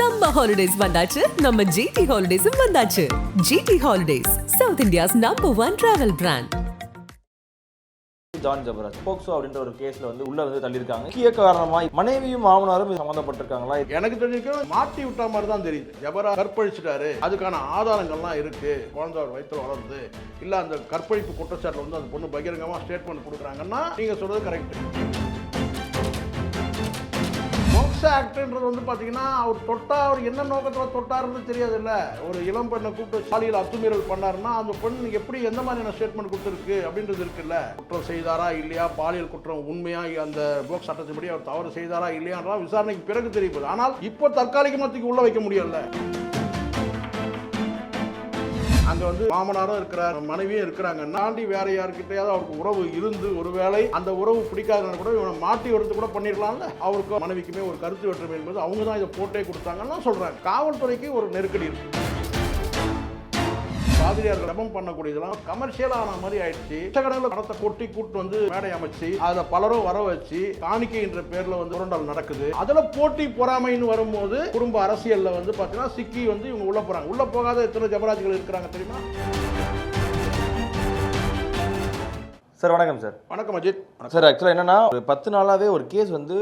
Summer holidays வந்தாச்சு. நம்ம GT ஹாலிடேஸும் வந்தாச்சு. GT holidays South India's number one travel brand John Jebaraj POCSO அப்படின்ற ஒரு கேஸ்ல வந்து உள்ள வந்து தள்ளியிருக்காங்க. முக்கிய காரணமா மனைவியும் மாமனாரும் இது சம்பந்தப்பட்டிருக்காங்களா? எனக்கு தெரிஞ்சுக்க மாட்டி விட்ட மாதிரி தான் தெரியுது. ஜபரா கற்பழிச்சிட்டாரு. அதுக்கான ஆதாரங்கள்லாம் இருக்கு. குழந்தை அவர் வயித்துல வளருது. இல்ல அந்த கற்பழிப்பு குற்றச்சாட்டுல வந்து அந்த பொண்ணு பகிரங்கமா ஸ்டேட்மெண்ட் கொடுக்குறாங்கன்னா நீங்க சொல்றது கரெக்ட் ஆக்டர்ன்றது வந்து பார்த்தீங்கன்னா அவர் தொட்டா அவர் என்ன நோக்கத்தில் தொட்டாருன்னு தெரியாதுல்ல. ஒரு இளம் பெண்ணை கூப்பிட்டு சாலையில் அத்துமீறல் பண்ணாருன்னா அந்த பெண் எப்படி எந்த மாதிரியான ஸ்டேட்மெண்ட் கொடுத்துருக்கு அப்படின்றது இருக்குல்ல. குற்றம் செய்தாரா இல்லையா? பாலியல் குற்றம் உண்மையாக அந்த போக்ஸ் சட்டத்தின்படி அவர் தவறு செய்தாரா இல்லையான்றா விசாரணைக்கு பிறகு தெரிய போகுது ஆனால் இப்போ தற்காலிகமாக தூக்கி உள்ள வைக்க முடியல. அங்க வந்து மாமனாரும் இருக்கிறார் மனைவியும் இருக்கிறாங்க. தாண்டி வேற யாருக்கிட்டையாவது அவருக்கு உறவு இருந்து ஒருவேளை அந்த உறவு பிடிக்காதனால கூட இவனை மாட்டி வரது கூட பண்ணிருக்கலாம்ல. அவருக்கு மனைவிக்குமே ஒரு கருத்து வேற்றுமை என்பது அவங்க தான் இதை போட்டே கொடுத்தாங்கன்னு சொல்றாங்க. காவல்துறைக்கு ஒரு நெருக்கடி இருக்கு. பாதிரியார் ரபம் பண்ணக்கூடியதெல்லாம் கமர்ஷியல் ஆன மாதிரி ஆயிடுச்சு. லட்சக்கணக்கில் பணத்தை கொட்டி கூட்டு வந்து மேடை அமைச்சு அதுல பலரும் வர வச்சு காணிக்கை என்ற பேர்ல வந்து உரண்டல் நடக்குது. அதுல போட்டி பொறாமைன்னு வரும்போது குடும்ப அரசியல்ல வந்து பாத்தீங்கன்னா சிக்கி வந்து இவங்க உள்ள போறாங்க. உள்ள போகாத எத்தனை ஜபராஜ்கள் இருக்கிறாங்க தெரியுமா? சார் வணக்கம் சார். வணக்கம் அஜித். சார் ஆக்சுவலாக என்னன்னா ஒரு பத்து நாளாவே ஒரு கேஸ் வந்து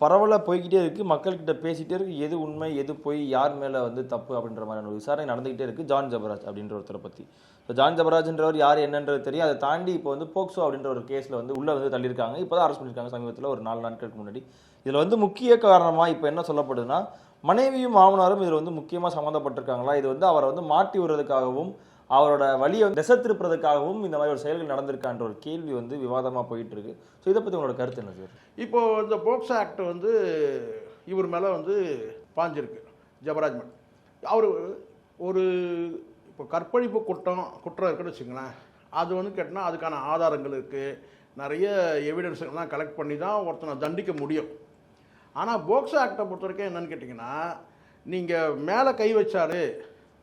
பரவலாக போய்கிட்டே இருக்குது மக்கள்கிட்ட பேசிகிட்டே இருக்குது எது உண்மை எது பொய் யார் மேலே வந்து தப்பு அப்படின்ற மாதிரியான ஒரு விசாரணை நடந்துகிட்டே இருக்குது ஜான் ஜபராஜ் அப்படின்ற ஒருத்தரை பற்றி ஸோ ஜான் ஜபராஜ்ன்றவர் யார் என்னன்றது தெரியும். அதை தாண்டி இப்போ வந்து போக்சோ அப்படின்ற ஒரு கேஸில் வந்து உள்ளே வந்து தள்ளியிருக்காங்க. இப்போ தான் அரெஸ்ட் பண்ணியிருக்காங்க சமீபத்தில் ஒரு நாலு நாட்களுக்கு முன்னாடி. இதில் வந்து முக்கிய காரணமாக இப்போ என்ன சொல்லப்படுதுன்னா மனைவியும் மாமனாரும் இதில் வந்து முக்கியமாக சம்மந்தப்பட்டிருக்காங்களா? இது வந்து அவரை வந்து மாட்டி விடுறதுக்காகவும் அவரோட வழியை வந்து திசை திருப்புறதுக்காகவும் இந்த மாதிரி ஒரு செயல்கள் நடந்திருக்கான்ற ஒரு கேள்வி வந்து விவாதமாக போயிட்டு இருக்கு ஸோ இதை பற்றி உங்களோட கருத்து என்ன சார்? இப்போ இந்த போக்ஸ் ஆக்ட் வந்து இவர் மேலே வந்து பாஞ்சிருக்கு ஜபராஜ் அவர் ஒரு இப்போ கற்பழிப்பு குற்றம் குற்றம் இருக்குன்னு வச்சுங்களேன் அது வந்து கேட்டால் அதுக்கான ஆதாரங்கள் இருக்குது நிறைய எவிடன்ஸுங்கெல்லாம் கலெக்ட் பண்ணி தான் ஒருத்தனை தண்டிக்க முடியும். ஆனால் போக்ஸ் ஆக்டை பொறுத்த வரைக்கும் என்னென்னு கேட்டிங்கன்னா நீங்கள் மேலே கை வச்சாரு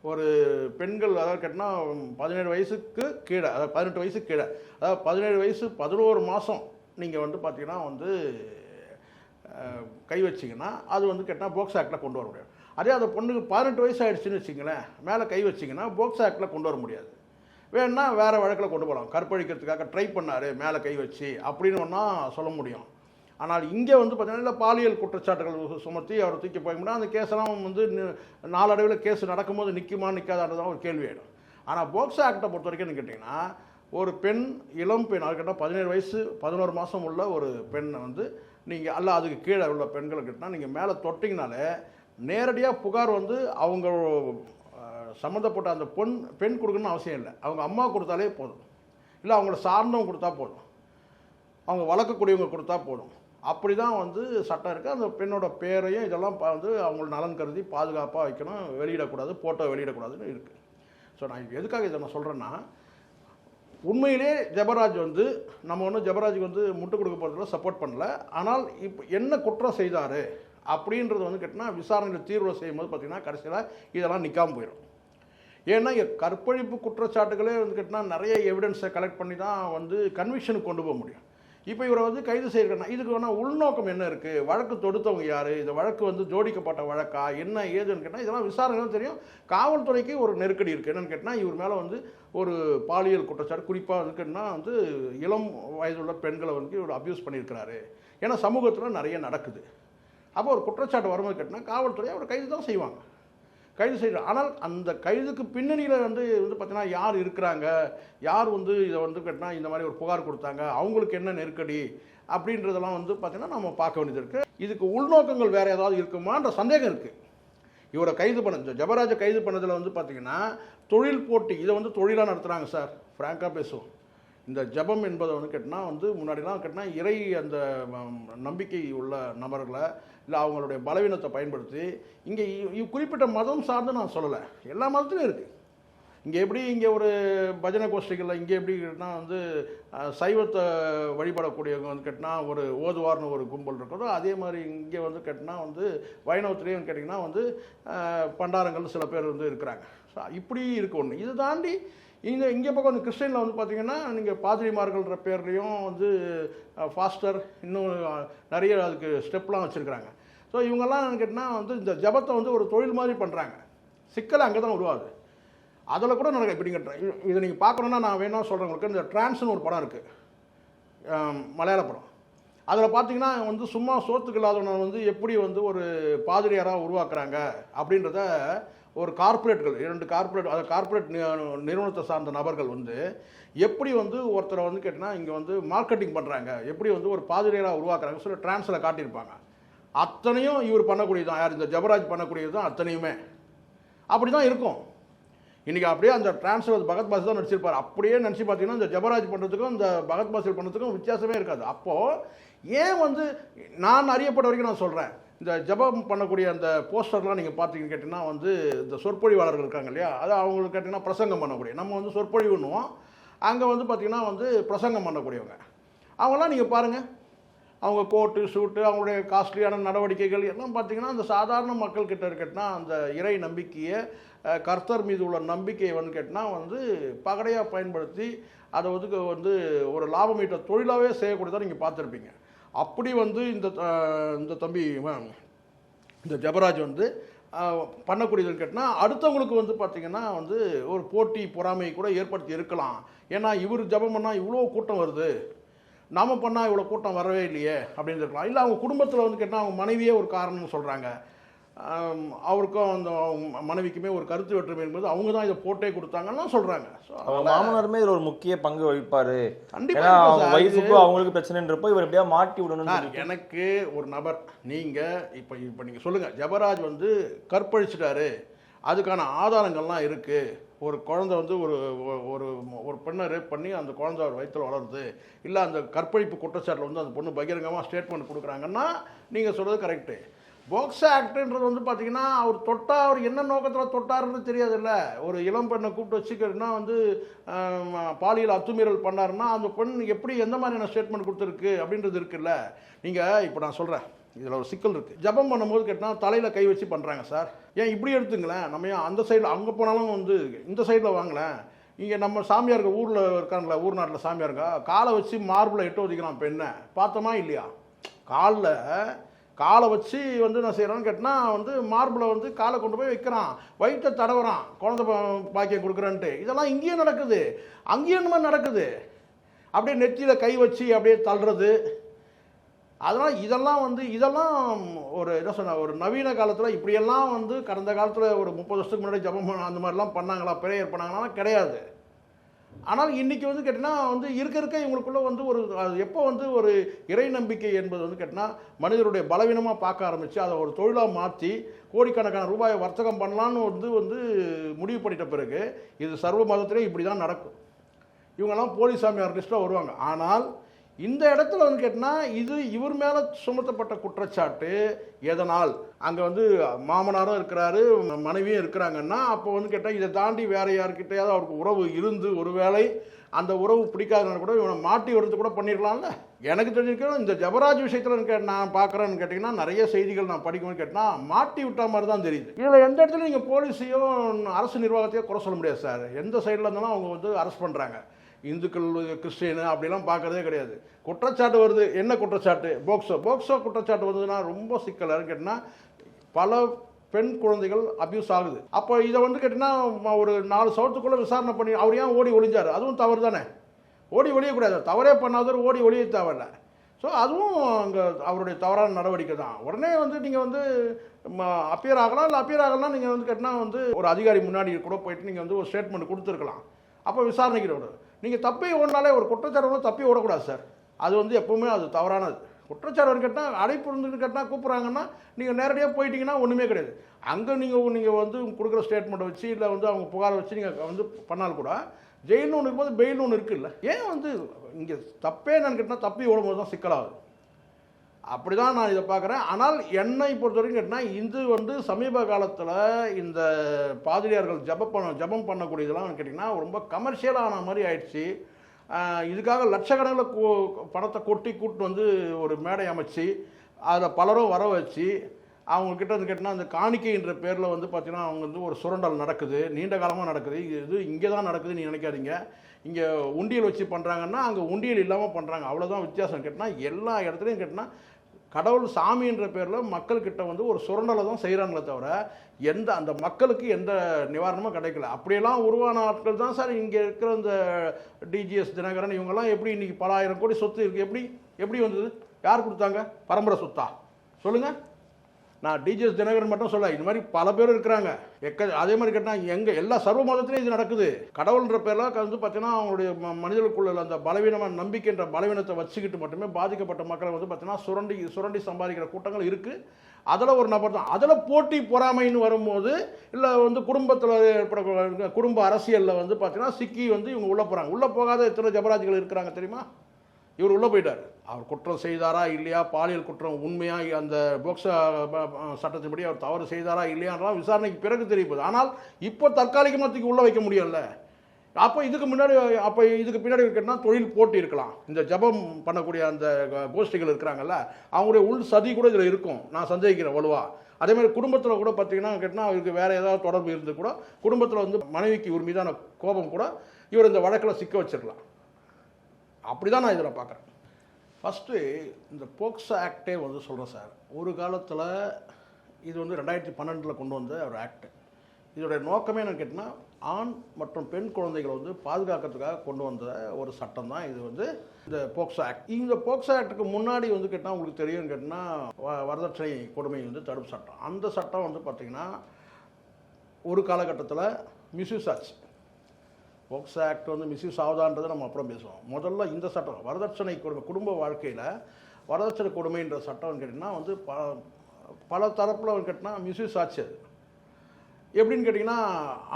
ஒரு பெண்கள் அதாவது கேட்டினா பதினேழு வயசுக்கு கீழே அதாவது பதினெட்டு வயசுக்கு கீழே அதாவது பதினேழு வயசு பதினோரு மாதம் நீங்கள் வந்து பார்த்தீங்கன்னா வந்து கை வச்சிங்கன்னா அது வந்து கேட்டால் போக்ஸ் ஆக்டில் கொண்டு வர முடியும் அதே அந்த பொண்ணுக்கு பதினெட்டு வயசு ஆகிடுச்சின்னு வச்சிங்களேன் மேலே கை வச்சிங்கன்னா போக்ஸ் ஆக்டில் கொண்டு வர முடியாது. வேணுன்னா வேறு வழக்கில் கொண்டு போகலாம் கற்பழிக்கிறதுக்காக ட்ரை பண்ணார் மேலே கை வச்சு அப்படின்னு ஒன்றா சொல்ல முடியும். ஆனால் இங்கே வந்து பார்த்தீங்கன்னா இல்லை பாலியல் குற்றச்சாட்டுகள் சுமத்தி அவரை தூக்கி போய் முடியும் அந்த கேஸெல்லாம் வந்து நாளடைவில் கேஸ் நடக்கும்போது நிற்குமா நிற்காதான்றதான் ஒரு கேள்வி ஆகிடும் ஆனால் போக்சோ ஆக்டை பொறுத்த வரைக்கும் கேட்டிங்கன்னா ஒரு பெண் இளம் பெண் அதுக்கிட்ட பதினேழு வயசு பதினோரு மாதம் உள்ள ஒரு பெண்ணை வந்து நீங்கள் அல்ல அதுக்கு கீழே உள்ள பெண்களை கிட்டனா நீங்கள் மேலே தொட்டிங்கனாலே நேரடியாக புகார் வந்து அவங்க சம்மந்தப்பட்ட அந்த பெண் பெண் கொடுக்கணும்னு அவசியம் இல்லை. அவங்க அம்மா கொடுத்தாலே போதும். இல்லை அவங்கள சார்ந்தவங்க கொடுத்தா போதும். அவங்க வளர்க்கக்கூடியவங்க கொடுத்தா போதும். அப்படி தான் வந்து சட்டம் இருக்குது அந்த பெண்ணோட பேரையும் இதெல்லாம் பா- வந்து அவங்கள நலன் கருதி பாதுகாப்பாக வைக்கணும். வெளியிடக்கூடாது ஃபோட்டோ வெளியிடக்கூடாதுன்னு இருக்குது ஸோ நான் எதுக்காக இதை நான் சொல்கிறேன்னா உண்மையிலே ஜெபராஜ் வந்து நம்ம ஒன்றும் ஜெபராஜுக்கு வந்து முட்டு கொடுக்க போகிறதுல சப்போர்ட் பண்ணல. ஆனால் இப்போ என்ன குற்றம் செய்தார் அப்படின்றது வந்து கேட்டினா விசாரணையில் தீர்வு செய்யும்போது பார்த்தீங்கன்னா கடைசியில் இதெல்லாம் நிற்காமல் போயிடும் ஏன்னா இங்க கற்பழிப்பு குற்றச்சாட்டுகளே வந்து கேட்டால் நிறைய எவிடன்ஸை கலெக்ட் பண்ணி தான் வந்து கன்விக்ஷனுக்கு கொண்டு போக முடியும். இப்போ இவரை வந்து கைது செய்யறதுனா இதுக்கு வேணால் உள்நோக்கம் என்ன இருக்குது வழக்கு தொடுத்தவங்க யார்? இந்த வழக்கு வந்து ஜோடிக்கப்பட்ட வழக்கா? என்ன ஏதுன்னு கேட்டால் இதெல்லாம் விசாரணை தெரியும். காவல்துறைக்கு ஒரு நெருக்கடி இருக்குது என்னென்னு கேட்டால் இவர் மேலே வந்து ஒரு பாலியல் குற்றச்சாட்டு குறிப்பாக இருக்குன்னா வந்து இளம் வயதுள்ள பெண்களை வந்து இவர் அப்யூஸ் பண்ணியிருக்கிறாரு. ஏன்னா சமூகத்தில் நிறைய நடக்குது. அப்போ ஒரு குற்றச்சாட்டு வரும்போது கேட்டால் காவல்துறை அவர் கைது தான் செய்வாங்க. கைது செய்கிறார் ஆனால் அந்த கைதுக்கு பின்னணியில் வந்து வந்து பார்த்தீங்கன்னா யார் இருக்கிறாங்க? யார் வந்து இதை வந்து கேட்டினா இந்த மாதிரி ஒரு புகார் கொடுத்தாங்க? அவங்களுக்கு என்ன நெருக்கடி? அப்படின்றதெல்லாம் வந்து பார்த்தீங்கன்னா நம்ம பார்க்க வேண்டியது இருக்குது இதுக்கு உள்நோக்கங்கள் வேறு ஏதாவது இருக்குமான்ற சந்தேகம் இருக்குது இவரை கைது பண்ண ஜபராஜை கைது பண்ணதில் வந்து பார்த்தீங்கன்னா தொழில் போட்டி இதை வந்து தொழிலாக நடத்துகிறாங்க சார். ஃப்ராங்காக பேசுவோம். இந்த ஜபம் என்பதை வந்து கேட்டினா வந்து முன்னாடிலாம் கேட்டினா இறை அந்த நம்பிக்கை உள்ள நபர்களை இல்லை அவங்களுடைய பலவீனத்தை பயன்படுத்தி இங்கே குறிப்பிட்ட மதம் சார்ந்து நான் சொல்லலை. எல்லா மதத்துலையும் இருக்குது இங்கே எப்படி இங்கே ஒரு பஜனை கோஷ்டிகளில் இங்கே எப்படி கேட்டினா வந்து சைவத்தை வழிபடக்கூடியவங்க வந்து கேட்டினா ஒரு ஓதுவார்னு ஒரு கும்பல் இருக்கிறதோ அதே மாதிரி இங்கே வந்து கேட்டினா வந்து வைணவத்துலேயும் கேட்டிங்கன்னா வந்து பண்டாரங்கள் சில பேர் வந்து இருக்கிறாங்க. ஸோ இப்படி இருக்கு ஒன்று இது தாண்டி இங்கே இங்கே பக்கம் வந்து கிறிஸ்டியனில் வந்து பார்த்தீங்கன்னா நீங்கள் பாதிரிமார்கள்ன்ற பேர்லேயும் வந்து ஃபாஸ்டர் இன்னும் நிறைய அதுக்கு ஸ்டெப்லாம் வச்சுருக்கிறாங்க. ஸோ இவங்கெல்லாம் கேட்டால் வந்து இந்த ஜபத்தை வந்து ஒரு தொழில் மாதிரி பண்ணுறாங்க சிக்கல் அங்கே தான் உருவாது அதில் கூட நடக்க இப்படி நீங்கள் இதை நீங்கள் பார்க்கணுன்னா நான் வேணா சொல்கிறேன் உங்களுக்கு. இந்த ட்ரான்ஸ்னு ஒரு படம் இருக்குது மலையாள படம். அதில் பார்த்தீங்கன்னா வந்து சும்மா சோத்துக்கு இல்லாதவனை வந்து எப்படி வந்து ஒரு பாதிரியாராக உருவாக்குறாங்க அப்படின்றத ஒரு கார்ப்பரேட்கள் இரண்டு கார்ப்பரேட் அதை கார்ப்பரேட் நிறுவனத்தை சார்ந்த நபர்கள் வந்து எப்படி வந்து ஒருத்தரை வந்து கேட்டிங்கன்னா இங்கே வந்து மார்க்கெட்டிங் பண்ணுறாங்க எப்படி வந்து ஒரு பாதிரியாராக உருவாக்குறாங்க சொல்லி டிரான்ஸில் காட்டியிருப்பாங்க. அத்தனையும் இவர் பண்ணக்கூடியது தான். யார் இந்த ஜபராஜ் பண்ணக்கூடியது தான் அத்தனையுமே. அப்படி தான் இருக்கும். இன்றைக்கி அப்படியே அந்த டிரான்ஸ்ஃபர் பகத் பாசில் தான் நடிச்சிருப்பார். அப்படியே நினச்சி பார்த்தீங்கன்னா இந்த ஜபராஜ் பண்ணுறதுக்கும் இந்த பகத் பாசில் பண்ணுறதுக்கும் வித்தியாசமே இருக்காது. அப்போது ஏன் வந்து நான் அறியப்பட்ட வரைக்கும் நான் சொல்கிறேன் இந்த ஜபம் பண்ணக்கூடிய அந்த போஸ்டர்லாம் நீங்கள் பார்த்தீங்கன்னு கேட்டிங்கன்னா வந்து இந்த சொற்பொழிவாளர்கள் இருக்காங்க இல்லையா? அது அவங்களுக்கு கேட்டிங்கன்னா பிரசங்கம் பண்ணக்கூடிய நம்ம வந்து சொற்பொழிவுன்னுவோம் அங்கே வந்து பார்த்திங்கன்னா வந்து பிரசங்கம் பண்ணக்கூடியவங்க. அவங்களாம் நீங்கள் பாருங்கள் அவங்க கோட்டு ஷூட்டு அவங்களுடைய காஸ்ட்லியான நடவடிக்கைகள் எல்லாம் பார்த்தீங்கன்னா அந்த சாதாரண மக்கள் கிட்ட அந்த இறை நம்பிக்கையை கர்த்தர் மீது உள்ள நம்பிக்கையை வந்து கேட்டினா வந்து பகடையாக பயன்படுத்தி அதை வந்து வந்து ஒரு லாபம் ஈட்ட தொழிலாகவே செய்யக்கூடியதாக நீங்கள் பார்த்துருப்பீங்க. அப்படி வந்து இந்த இந்த தம்பி இந்த ஜபராஜ் வந்து பண்ணக்கூடியதுன்னு கேட்டால் அடுத்தவங்களுக்கு வந்து பார்த்திங்கன்னா வந்து ஒரு போட்டி பொறாமை கூட ஏற்படுத்தி இருக்கலாம். ஏன்னா இவர் ஜபம் பண்ணால் இவ்வளோ கூட்டம் வருது. நாம் பண்ணால் இவ்வளோ கூட்டம் வரவே இல்லையே அப்படின்னு இருக்கலாம். இல்லை அவங்க குடும்பத்தில் வந்து கேட்டால் அவங்க மனைவியே ஒரு காரணம்னு சொல்கிறாங்க அவருக்கும் அந்த மனைவிக்குமே ஒரு கருத்து வேற்றுமை என்பது அவங்க தான் இதை போட்டே கொடுத்தாங்கன்னா சொல்கிறாங்க ஸோ அவங்க மாமனாருமே இதுல ஒரு முக்கிய பங்கு வகிப்பாரு. கண்டிப்பா ஏன்னா இருக்கும் அவங்க. ஒய்ஃபுக்கும் அவங்களுக்கு பிரச்சனைன்றப்போ இவர் எப்படியா மாட்டி சொல்லி எனக்கு ஒரு நபர் நீங்கள் இப்போ இப்போ நீங்கள் சொல்லுங்கள் ஜபராஜ் வந்து கற்பழிச்சிட்டாரு. அதுக்கான ஆதாரங்கள்லாம் இருக்குது ஒரு குழந்தை வந்து ஒரு ஒரு ஒரு பெண்ணை ரேப் பண்ணி அந்த குழந்தை அவர் வயித்துல வளருது. இல்லை அந்த கற்பழிப்பு குற்றச்சாட்டில் வந்து அந்த பொண்ணு பகிரங்கமாக ஸ்டேட்மெண்ட் கொடுக்குறாங்கன்னா நீங்கள் சொல்கிறது கரெக்டு போக்ஸ் ஆக்டுன்றது வந்து பார்த்தீங்கன்னா அவர் தொட்டா அவர் என்ன நோக்கத்தில் தொட்டாருன்னு தெரியாதுல்ல. ஒரு இளம் பெண்ணை கூப்பிட்டு வச்சுக்கிறதுனா வந்து பாலியல் அத்துமீறல் பண்ணாருன்னா அந்த பெண் எப்படி எந்த மாதிரியான ஸ்டேட்மெண்ட் கொடுத்துருக்கு அப்படின்றது இருக்குல்ல. நீங்கள் இப்போ நான் சொல்கிறேன் இதில் ஒரு சிக்கல் இருக்குது ஜபம் பண்ணும்போது கேட்டால் தலையில் கை வச்சு பண்ணுறாங்க சார். ஏன் இப்படி எடுத்துங்களேன்? நம்ம ஏன் அந்த சைடில் அங்கே போனாலும் வந்து இந்த சைடில் வாங்கலேன் இங்கே நம்ம சாமியார்கள் ஊரில் இருக்காங்களா ஊர் நாட்டில் சாமியாருங்க காலை வச்சு மார்பில் எட்டு ஒதுக்கிறான் பெண்ணை. பார்த்தோமா இல்லையா? காலில் காலை வச்சு வந்து என்ன செய்கிறான்னு கேட்டால் வந்து மார்பில் வந்து காலை கொண்டு போய் வைக்கிறான். வயிற்றை தடவுறான். குழந்தை பா- பாக்கியம் கொடுக்குறேன்ட்டு. இதெல்லாம் இங்கேயும் நடக்குது. அங்கேயும் இந்த நடக்குது. அப்படியே நெத்தியில் கை வச்சு அப்படியே தள்ளுறது. அதனால் இதெல்லாம் வந்து இதெல்லாம் ஒரு என்ன சொன்ன ஒரு நவீன காலத்தில் இப்படியெல்லாம் வந்து கடந்த காலத்தில் ஒரு முப்பது வருஷத்துக்கு முன்னாடி ஜபம் பண்ண அந்த மாதிரிலாம் பண்ணாங்களா பிரேயர் பண்ணாங்களா கிடையாது. ஆனால் இன்றைக்கி வந்து கேட்டிங்கன்னா வந்து இருக்க இருக்க இவங்களுக்குள்ள வந்து ஒரு அது எப்போ வந்து ஒரு இறை நம்பிக்கை என்பது வந்து கேட்டினா மனிதருடைய பலவீனமாக பார்க்க ஆரம்பித்து அதை ஒரு தொழிலாக மாற்றி கோடிக்கணக்கான ரூபாயை வர்த்தகம் பண்ணலான்னு வந்து வந்து முடிவு பண்ணிட்ட பிறகு இது சர்வ மதத்திலே இப்படி தான் நடக்கும். இவங்கெல்லாம் போலி சாமியார் லிஸ்ட்டாக வருவாங்க. ஆனால் இந்த இடத்துல வந்து கேட்டால் இது இவர் மேலே சுமத்தப்பட்ட குற்றச்சாட்டு. எதனால்? அங்கே வந்து மாமனாரும் இருக்கிறாரு மனைவியும் இருக்கிறாங்கன்னா அப்போ வந்து கேட்டால் இதை தாண்டி வேற யாருக்கிட்டையாவது அவருக்கு உறவு இருந்து ஒருவேளை அந்த உறவு பிடிக்காதனால கூட இவனை மாட்டி விடுறது கூட பண்ணிடலாம்ல எனக்கு தெரிஞ்சிருக்கணும் இந்த ஜபராஜ் விஷயத்தில் நான் பார்க்குறேன்னு கேட்டிங்கன்னா நிறைய செய்திகள் நான் படிக்கணும்னு கேட்டால் மாட்டி விட்ட மாதிரி தான் தெரியுது. இதில் எந்த இடத்துல நீங்கள் போலீஸையும் அரசு நிர்வாகத்தையோ குறை சொல்ல முடியாது சார். எந்த சைடில் இருந்தாலும் அவங்க வந்து அரெஸ்ட் பண்ணுறாங்க இந்துக்கள் கிறிஸ்டின் அப்படிலாம் பார்க்குறதே கிடையாது. குற்றச்சாட்டு வருது. என்ன குற்றச்சாட்டு? போக்சோ போக்சோ குற்றச்சாட்டு வந்ததுன்னா ரொம்ப சிக்கலாக யாருன்னு கேட்டிங்கன்னா பல பெண் குழந்தைகள் அப்யூஸ் ஆகுது. அப்போ இதை வந்து கேட்டிங்கன்னா ஒரு நாலு சவத்துக்குள்ளே விசாரணை பண்ணி அவர் ஏன் ஓடி ஒளிஞ்சார்? அதுவும் தவறு தானே? ஓடி ஒளியக்கூடாது. தவறே பண்ணாதவர் ஓடி ஒளிய தேவையில்ல. ஸோ அதுவும் அங்கே அவருடைய தவறான நடவடிக்கை தான். உடனே வந்து நீங்கள் வந்து அப்பியர் ஆகலாம் இல்லை அப்பியர் ஆகலாம் நீங்கள் வந்து கேட்டினா வந்து ஒரு அதிகாரி முன்னாடி கூட போயிட்டு நீங்கள் வந்து ஒரு ஸ்டேட்மெண்ட் கொடுத்துருக்கலாம். அப்போ விசாரணைக்கு நீங்கள் தப்பி ஓடினாலே ஒரு குற்றச்சாட்டு வந்து தப்பி ஓடக்கூடாது சார். அது வந்து எப்பவுமே அது தவறானது. குற்றச்சாட்டு கேட்டால் அழைப்பு இருந்துட்டு கேட்டால் கூப்பிட்றாங்கன்னா நீங்கள் நேரடியாக போயிட்டீங்கன்னா ஒன்றுமே கிடையாது. அங்கே நீங்கள் நீங்கள் வந்து கொடுக்குற ஸ்டேட்மெண்ட்டை வச்சு இல்லை வந்து அவங்க புகாரை வச்சு நீங்கள் வந்து பண்ணால் கூட ஜெயில்னு ஒன்று இருக்கும்போது பெயில்னு ஒன்று இருக்குல்ல? ஏன் வந்து இங்கே தப்பே என்னன்னு கேட்டால் தப்பி ஓடும்போது தான் சிக்கலாகுது. அப்படி தான் நான் இதை பார்க்குறேன். ஆனால் என்னை பொறுத்த வரைக்கும் கேட்டால் இது வந்து சமீப காலத்தில் இந்த பாதிரியார்கள் ஜப பண்ண ஜபம் பண்ணக்கூடியதெல்லாம் கேட்டிங்கன்னா ரொம்ப கமர்ஷியலான மாதிரி ஆயிடுச்சு. இதுக்காக லட்சக்கணக்கில் கூ- பணத்தை கொட்டி கூட்டு வந்து ஒரு மேடை அமைச்சு அதில் பலரும் வர வச்சு அவங்கக்கிட்ட வந்து கேட்டினா அந்த காணிக்கைன்ற பேரில் வந்து பார்த்திங்கன்னா அவங்க வந்து ஒரு சுரண்டல் நடக்குது. நீண்ட காலமாக நடக்குது. இது இங்கே தான் நடக்குதுன்னு நீ நினைக்காதீங்க. இங்கே உண்டியல் வச்சு பண்ணுறாங்கன்னா அங்கே உண்டியல் இல்லாமல் பண்ணுறாங்க அவ்வளோதான் வித்தியாசம். கேட்டினா எல்லா இடத்துலையும் கேட்டினா கடவுள் சாமின்ற பேரில் மக்கள்கிட்ட வந்து ஒரு சுரண்டலை தான் செய்கிறாங்களே தவிர எந்த அந்த மக்களுக்கு எந்த நிவாரணமும் கிடைக்கல. அப்படியெல்லாம் உருவான ஆட்கள் தான் சார் இங்கே இருக்கிற இந்த டிஜிஎஸ் தினகரன் இவங்கெல்லாம் எப்படி இன்றைக்கி பல ஆயிரம் கோடி சொத்து இருக்குது எப்படி எப்படி வந்தது? யார் கொடுத்தாங்க? பரம்பரை சொத்தா? சொல்லுங்கள் நான் டிஜிஎஸ் தினகரன் மட்டும் சொல்ல இது மாதிரி பல பேர் இருக்கிறாங்க. எக்க அதே மாதிரி கேட்டால் எங்கே எல்லா சர்வ மதத்திலையும் இது நடக்குது. கடவுள்ன்ற பேரில் வந்து பார்த்தீங்கன்னா அவங்களுடைய மனிதர்களுக்குள்ள அந்த பலவீனமான நம்பிக்கைன்ற பலவீனத்தை வச்சுக்கிட்டு மட்டுமே பாதிக்கப்பட்ட மக்களை வந்து பார்த்தீங்கன்னா சுரண்டி சுரண்டி சம்பாதிக்கிற கூட்டங்கள் இருக்குது அதில் ஒரு நபர் தான். அதில் போட்டி பொறாமைன்னு வரும்போது இல்லை வந்து குடும்பத்தில் ஏற்பட குடும்ப அரசியலில் வந்து பார்த்தீங்கன்னா சிக்கி வந்து இவங்க உள்ளே போகிறாங்க உள்ளே போகாத எத்தனை ஜபராஜிகள் இருக்கிறாங்க தெரியுமா? இவர் உள்ளே போயிட்டார். அவர் குற்றம் செய்தாரா இல்லையா? பாலியல் குற்றம் உண்மையாக அந்த போக்சா சட்டத்தின்படி அவர் தவறு செய்தாரா இல்லையான்றலாம் விசாரணைக்கு பிறகு தெரிய ஆனால் இப்போ தற்காலிகமாக தூக்கி உள்ளே வைக்க முடியல. அப்போ இதுக்கு முன்னாடி அப்போ இதுக்கு பின்னாடி இருக்கணும்னா தொழில் போட்டி இருக்கலாம். இந்த ஜபம் பண்ணக்கூடிய அந்த கோஷ்டிகள் இருக்கிறாங்கல்ல அவங்களுடைய உள் சதி கூட இதில் இருக்கும். நான் சந்தேகிக்கிறேன் வலுவா. அதே மாதிரி குடும்பத்தில் கூட பார்த்தீங்கன்னா கேட்டால் அவருக்கு வேறு ஏதாவது தொடர்பு இருந்து கூட குடும்பத்தில் வந்து மனைவிக்கு ஒரு மீதான கோபம் கூட இவர் இந்த வழக்கில் சிக்க வச்சிடலாம் அப்படி தான் நான் இதில் பார்க்குறேன். ஃபஸ்ட்டு இந்த போக்ஸோ ஆக்டே வந்து சொல்கிறேன் சார். ஒரு காலத்தில் இது வந்து ரெண்டாயிரத்தி பன்னெண்டில் கொண்டு வந்த ஒரு ஆக்ட் இதோடைய நோக்கமே என்னென்னு கேட்டிங்கன்னா ஆண் மற்றும் பெண் குழந்தைகளை வந்து பாதுகாக்கிறதுக்காக கொண்டு வந்த ஒரு சட்டம் தான் இது வந்து இந்த போக்சோ ஆக்ட் இந்த போக்சோ ஆக்டுக்கு முன்னாடி வந்து கேட்டால் உங்களுக்கு தெரியும் கேட்டிங்கன்னா வ- வரதட்சணை கொடுமை வந்து தடுப்பு சட்டம். அந்த சட்டம் வந்து பார்த்திங்கன்னா ஒரு காலகட்டத்தில் மிஸ்யூஸ் ஆச்சு. போக்சோ ஆக்ட் வந்து மிஸ்யூஸ் ஆகுதான்றதை நம்ம அப்புறம் பேசுவோம். முதல்ல இந்த சட்டம் வரதட்சணை கொடுமை குடும்ப வாழ்க்கையில் வரதட்சணை கொடுமைன்ற சட்டம் கேட்டிங்கன்னா வந்து ப பல தரப்பில் கேட்டிங்கன்னா மிஸ்யூஸ் ஆச்சு அது. எப்படின்னு கேட்டிங்கன்னா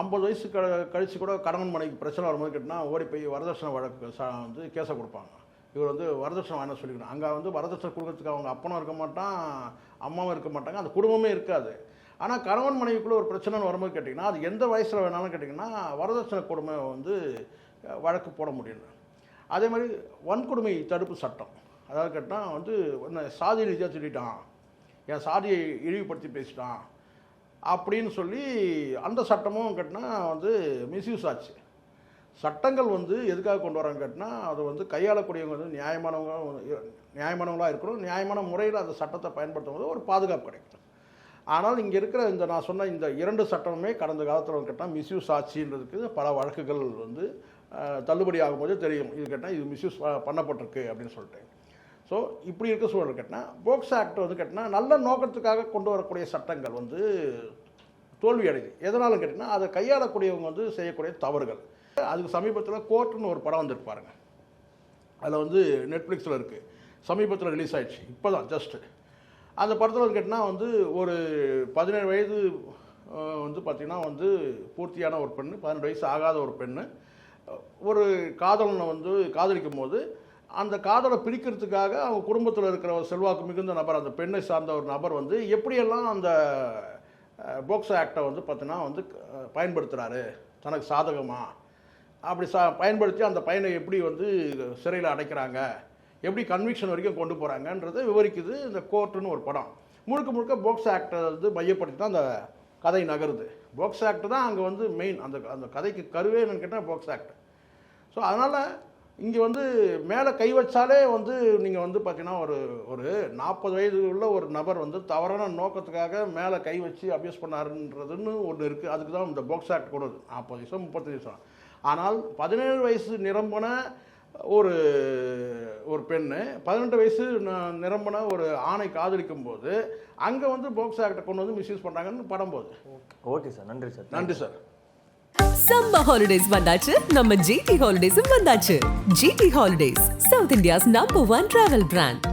ஐம்பது வயசு க கழித்து கூட கணவன் மனைவி பிரச்சனை வரும்போது கேட்டிங்கன்னா ஓடி போய் வரதட்சணை வழக்கு ச வந்து கேஸை கொடுப்பாங்க. இவர் வந்து வரதட்சணை வாங்க சொல்லிக்கணும். அங்கே வந்து வரதட்சணை கொடுக்கறதுக்கு அவங்க அப்பனும் இருக்க மாட்டான் அம்மாவும் இருக்க மாட்டாங்க. அந்த குடும்பமே இருக்காது. ஆனால் கணவன் மனைவிக்குள்ளே ஒரு பிரச்சனைன்னு வரும்போது கேட்டிங்கன்னா அது எந்த வயசில் வேணாலும் கேட்டிங்கன்னா வரதட்சணை கொடுமை வந்து வழக்கு போட முடியும் அதே மாதிரி வன்கொடுமை தடுப்பு சட்டம். அதாவது கேட்டால் வந்து என்ன சாதி ரீதியாக சொல்லிட்டான் என் சாதியை இழிவுபடுத்தி பேசிட்டான். அப்படின்னு சொல்லி அந்த சட்டமும் கேட்டினா வந்து மிஸ்யூஸ் ஆச்சு. சட்டங்கள் வந்து எதுக்காக கொண்டு வராங்க கேட்டினா அது வந்து கையாளக்கூடியவங்க வந்து நியாயமானவங்க நியாயமானவங்களாக இருக்கணும். நியாயமான முறையில் அந்த சட்டத்தை பயன்படுத்தும் போது ஒரு பாதுகாப்பு கிடைக்கும் ஆனால் இங்கே இருக்கிற இந்த நான் சொன்ன இந்த இரண்டு சட்டமுமே கடந்த காலத்தில் கேட்டால் மிஸ்யூஸ் ஆச்சுன்றதுக்கு பல வழக்குகள் வந்து தள்ளுபடி ஆகும்போது தெரியும். இது கேட்டால் இது மிஸ்யூஸ் பண்ணப்பட்டிருக்கு அப்படின்னு சொல்லிட்டு. ஸோ இப்படி இருக்க சூழல் கேட்டால் போக்ஸ் ஆக்ட் வந்து கேட்டால் நல்ல நோக்கத்துக்காக கொண்டு வரக்கூடிய சட்டங்கள் வந்து தோல்வி அடையுது. எதனாலும் கேட்டிங்கன்னா அதை கையாளக்கூடியவங்க வந்து செய்யக்கூடிய தவறுகள். அதுக்கு சமீபத்தில் கோர்ட்டுன்னு ஒரு படம் வந்திருக்கு அதில் வந்து நெட்ஃப்ளிக்ஸில் இருக்குது சமீபத்தில் ரிலீஸ் ஆயிடுச்சு. இப்போ தான் ஜஸ்ட்டு அந்த படத்தில் வந்து கேட்டிங்கன்னா வந்து ஒரு பதினேழு வயது வந்து பார்த்திங்கன்னா வந்து பூர்த்தியான ஒரு பெண்ணு பதினெட்டு வயசு ஆகாத ஒரு பெண்ணு. ஒரு காதலனை வந்து காதலிக்கும் போது அந்த காதலை பிரிக்கிறதுக்காக அவங்க குடும்பத்தில் இருக்கிற ஒரு செல்வாக்கு மிகுந்த நபர் அந்த பெண்ணை சார்ந்த ஒரு நபர் வந்து எப்படியெல்லாம் அந்த போக்சோ ஆக்டை வந்து பார்த்தீங்கன்னா வந்து பயன்படுத்துகிறாரு தனக்கு சாதகமாக அப்படி சா பயன்படுத்தி அந்த பையனை எப்படி வந்து சிறையில் அடைக்கிறாங்க? எப்படி கன்விக்ஷன் வரைக்கும் கொண்டு போகிறாங்கன்றதை விவரிக்குது இந்த கோர்ட்டுன்னு ஒரு படம். முழுக்க முழுக்க போக்ஸ் ஆக்டை வந்து மையப்படுத்தி தான் அந்த கதை நகருது. போக்ஸ் ஆக்ட் தான் அங்கே வந்து மெயின் அந்த அந்த கதைக்கு கருவே என்னன்னு கேட்டால் போக்ஸ் ஆக்ட் ஸோ அதனால் இங்கே வந்து மேலே கை வச்சாலே வந்து நீங்கள் வந்து பார்த்தீங்கன்னா ஒரு ஒரு நாற்பது வயது உள்ள ஒரு நபர் வந்து தவறான நோக்கத்துக்காக மேலே கை வச்சு அபியூஸ் பண்ணாருன்றதுன்னு ஒன்று இருக்குது அதுக்கு தான் இந்த போக்ஸ் ஆக்ட் கொடுது நாற்பது வயசோ முப்பத்தஞ்சு வயசோ ஆனால் பதினேழு வயசு நிரம்பின ஒரு ஒரு பெண்ணு பதினெட்டு வயசு நிரம்பின ஒரு ஆணை காதலிக்கும் போது அங்கே வந்து பாக்ஸ் ஆக்டை கொண்டு வந்து மிஸ்யூஸ் பண்ணுறாங்கன்னு படம் போகுது. ஓகே சார் நன்றி சார் நன்றி சார் சம்மர் ஹாலிடேஸ் வந்தாச்சு. நம்ம ஜிடி ஹாலிடேஸும் வந்தாச்சு. GT holidays South India's number one travel brand